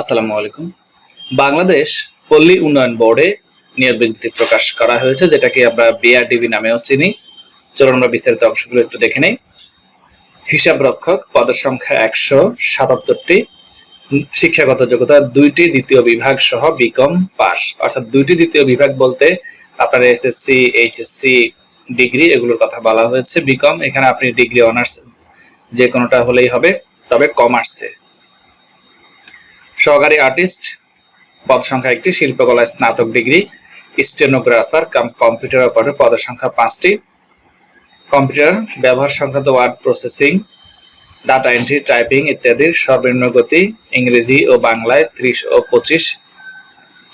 আসসালামু আলাইকুম। বাংলাদেশ পল্লী উন্নয়ন বোর্ডে নিয়োগ বিজ্ঞপ্তি প্রকাশ করা হয়েছে, যেটাকে আমরা বিআরডিবি নামেও চিনি। চলুন আমরা বিস্তারিত অংশগুলো একটু দেখে নেই। হিসাব রক্ষক পদের সংখ্যা একশো সাতাত্তরটি। শিক্ষাগত যোগ্যতা দুইটি, দ্বিতীয় বিভাগ সহ বিকম পাস অর্থাৎ দুইটি দ্বিতীয় বিভাগ বলতে আপনার এসএসসি এইচএসসি ডিগ্রি, এগুলোর কথা বলা হয়েছে। বিকম, এখানে আপনি ডিগ্রি, অনার্স যে কোনোটা হলেই হবে, তবে কমার্সে। সহকারী আর্টিস্ট পদ সংখ্যা একটি শিল্পকলায় স্নাতক degree, stenographer, cum, computer operator পদের সংখ্যা পাঁচটি। কম্পিউটার, ব্যবহার সংক্রান্ত word processing, data entry, typing ইত্যাদির সর্বনিম্ন গতি, ইংরেজি ও বাংলায় ত্রিশ ও পঁচিশ।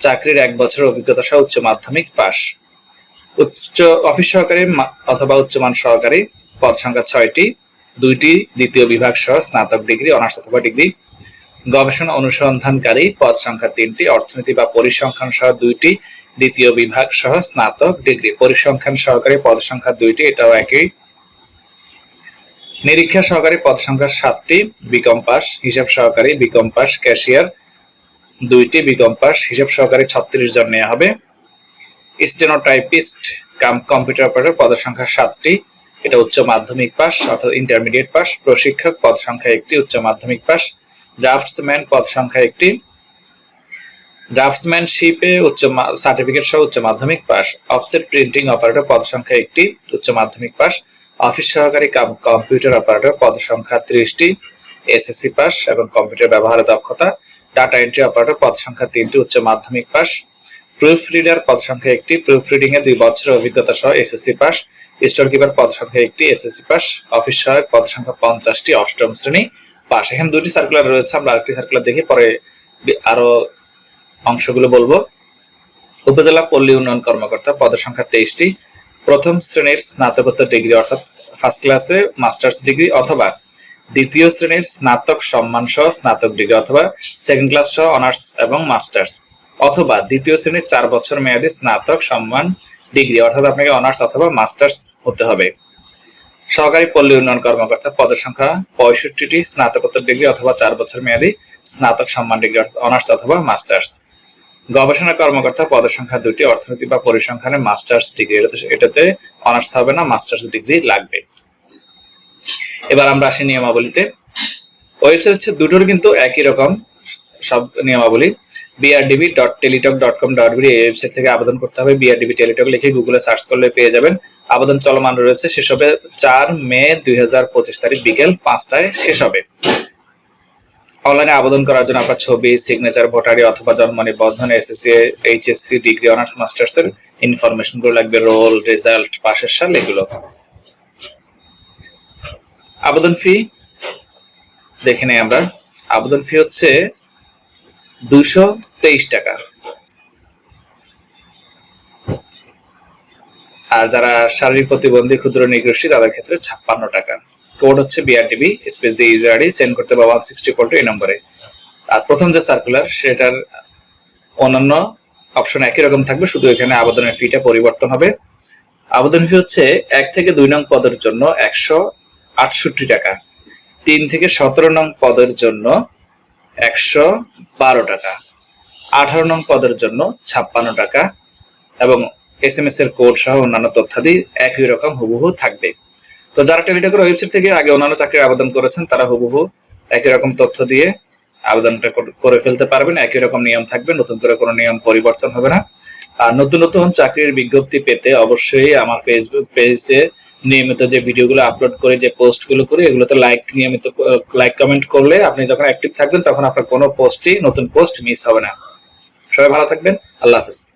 চাকরির এক বছর অভিজ্ঞতা সহ উচ্চ মাধ্যমিক পাস উচ্চ অফিস সহকারী অথবা উচ্চমান সহকারী পদ সংখ্যা ছয়টি, দুইটি দ্বিতীয় বিভাগ সহ স্নাতক ডিগ্রি, অনার্স অথবা ডিগ্রি। গবেষণা অনুসন্ধানকারী পদ সংখ্যা তিনটি, অর্থনীতি বা পরিসংখ্যান সহ দুইটি, দ্বিতীয় বিভাগ সহ স্নাতক ডিগ্রি। পরিসংখ্যান সহকারী পদ সংখ্যা দুইটি, এটাও একই। নিরীক্ষা সহকারী পদ সংখ্যা সাতটি, বিকম পাস হিসাব সহকারী বিকম পাস ক্যাশিয়ার দুইটি, বিকম পাস হিসাব সহকারী ছত্রিশ জন নেওয়া হবে। স্টেনোটাইপিস্ট কাম কম্পিউটার অপারেটর পদ সংখ্যা সাতটি, এটা উচ্চ মাধ্যমিক পাস অর্থাৎ ইন্টারমিডিয়েট পাস প্রশিক্ষক পদ সংখ্যা একটি, উচ্চ মাধ্যমিক পাস ড্রাফটসম্যান পদ সংখ্যা একটি। ড্রাফটসম্যানশিপে উচ্চ সার্টিফিকেট সহ উচ্চ মাধ্যমিক পাস অফসেট প্রিন্টিং অপারেটর পদ সংখ্যা একটি, উচ্চ মাধ্যমিক পাস অফিস সহকারী কম্পিউটার অপারেটর পদ সংখ্যা ত্রিশটি এসএসসি পাস এবং কম্পিউটার ব্যবহারের দক্ষতা। ডাটা এন্ট্রি অপারেটর পদ সংখ্যা তিনটি, উচ্চ মাধ্যমিক পাস প্রুফ রিডার পদ সংখ্যা একটি প্রুফ রিডিং এ দুই বছরের অভিজ্ঞতা সহ এসএসসি পাস স্টোর কিপার পদ সংখ্যা একটি এসএসসি পাস অফিস সহায়ক পদ সংখ্যা পঞ্চাশটি, অষ্টম শ্রেণি। পাস এখানে দুটি সার্কুলার রয়েছে, আমরা আরেকটি সার্কুলার দেখি, পরে আরও অংশগুলো বলব। উপজেলা পল্লী উন্নয়ন কর্মকর্তা, পদের সংখ্যা তেইশটি। প্রথম শ্রেণির স্নাতকোত্তর ডিগ্রি অর্থাৎ ফার্স্ট ক্লাসে মাস্টার্স ডিগ্রি অথবা দ্বিতীয় শ্রেণির স্নাতক সম্মান সহ স্নাতক ডিগ্রি অথবা সেকেন্ড ক্লাস সহ অনার্স এবং মাস্টার্স অথবা দ্বিতীয় শ্রেণির চার বছর মেয়াদী স্নাতক সম্মান ডিগ্রি অর্থাৎ আপনাকে অনার্স অথবা মাস্টার্স হতে হবে। সহকারী পল্লী উন্নয়ন কর্মকর্তা পদের সংখ্যা পঁয়ষট্টিটি, স্নাতকোত্তর ডিগ্রি অথবা চার বছর মেয়াদী, স্নাতক সম্মান ডিগ্রি অনার্স অথবা মাস্টার্স। গবেষণা কর্মকর্তা পদের সংখ্যা দুটি অর্থনীতি বা পরিসংখ্যানে মাস্টার্স ডিগ্রি। এটাতে অনার্স হবে না, মাস্টার্স ডিগ্রি লাগবে। এবার আমরা আসি নিয়মাবলীতে। ওয়েবসাইট হচ্ছে দুটোর কিন্তু একই রকম সব নিয়মাবলী। BRDB dot Teletalk dot com dot এই ওয়েবসাইট থেকে আবেদন করতে হবে। বিআরডিবি টেলিটক লিখে গুগলে সার্চ করলে পেয়ে যাবেন। আবেদন চলমান রয়েছে, শেষ হবে চার মে দুই তারিখ বিকেল পাঁচটায় শেষ হবে। অনলাইনে আবেদন করার জন্য আপনার ছবি সিগনেচার ভোটারি অথবা জন্ম নিবন্ধন SSC HSC degree honours masters এর ইনফরমেশনগুলো লাগবে রোল রেজাল্ট পাশের সাল, এগুলো। আবেদন ফি দেখে নেই আমরা। আবেদন ফি হচ্ছে দুশো তেইশ টাকা। আর যারা শারীরিক প্রতিবন্ধী, ক্ষুদ্র নিগোষ্ঠী তাদের ক্ষেত্রে ছাপ্পান্ন টাকা। কোড হচ্ছে বিআরডিবি স্পেস দিয়ে ইউজার আইডি সেন্ড করতে হবে ওয়ান সিক্সটি টু এই নম্বরে। আর প্রথম যে সার্কুলার সেটার অন্যান্য অপশন একই রকম থাকবে, শুধু এখানে আবেদনের ফিটা পরিবর্তন হবে। আবেদন ফি হচ্ছে এক থেকে দুই নং পদের জন্য একশো আটষট্টি টাকা। তিন থেকে সতেরো নং পদের জন্য একশো বারো টাকা। আঠারো নং পদের জন্য ছাপ্পান্ন টাকা এবং এস এম এস এর কোড সহ অন্যান্য তথ্যাদি একই রকম হুবহু থাকবে। তো যারা টেলিটকের ওয়েবসাইট থেকে আগে অন্যান্য চাকরির আবেদন করেছেন, তারা হুবহু একই রকম তথ্য দিয়ে আবেদনটা করে ফেলতে পারবেন। একই রকম নিয়ম থাকবে, নতুন করে কোনো নিয়ম পরিবর্তন হবে না। আর নতুন নতুন চাকরির বিজ্ঞপ্তি পেতে অবশ্যই আমার ফেসবুক পেজে নিয়মিত যে ভিডিওগুলো আপলোড করে, যে পোস্টগুলো করি, এগুলোতে লাইক নিয়মিত লাইক কমেন্ট করলে আপনি যখন অ্যাক্টিভ থাকবেন, তখন আপনার কোনো পোস্টই নতুন পোস্ট মিস হবে না। সবাই ভালো থাকবেন। আল্লাহ হাফিজ।